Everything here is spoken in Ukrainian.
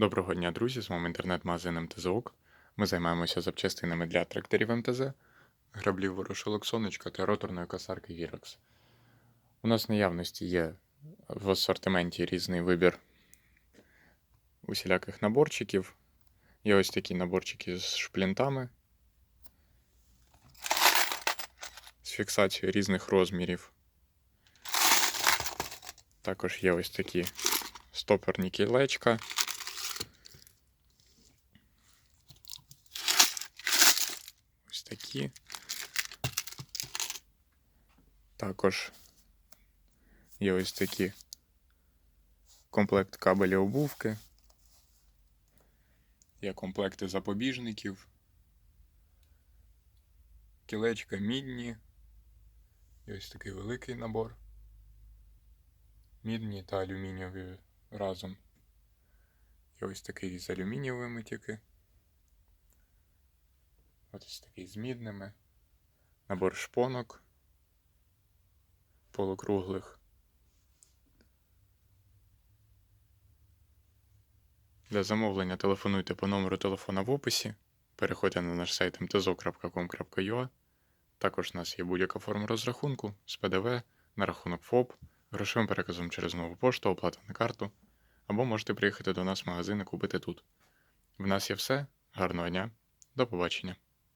Доброго дня, друзі! З вами інтернет-магазин МТЗОК. Ми займаємося запчастинами для тракторів МТЗ, граблів ворошилок сонечка та роторної косарки Virax. У нас в наявності є в асортименті різний вибір усіляких наборчиків. Є ось такі наборчики з шплінтами, з фіксацією різних розмірів. Також є ось такі стоперні кілечка. Такі. Також є ось такі комплект кабелі обувки. Є комплекти запобіжників. Кілечка мідні. І ось такий великий набор. Мідні та алюмінієві разом. І ось такий з алюмінієвими тільки. Ось такий з мідними. Набор шпонок полукруглих. Для замовлення телефонуйте по номеру телефона в описі. Переходьте на наш сайт mtzo.com.ua. Також у нас є будь-яка форма розрахунку з ПДВ на рахунок ФОП, грошовим переказом через нову пошту, оплата на карту. Або можете приїхати до нас в магазин і купити тут. В нас є все. Гарного дня. До побачення.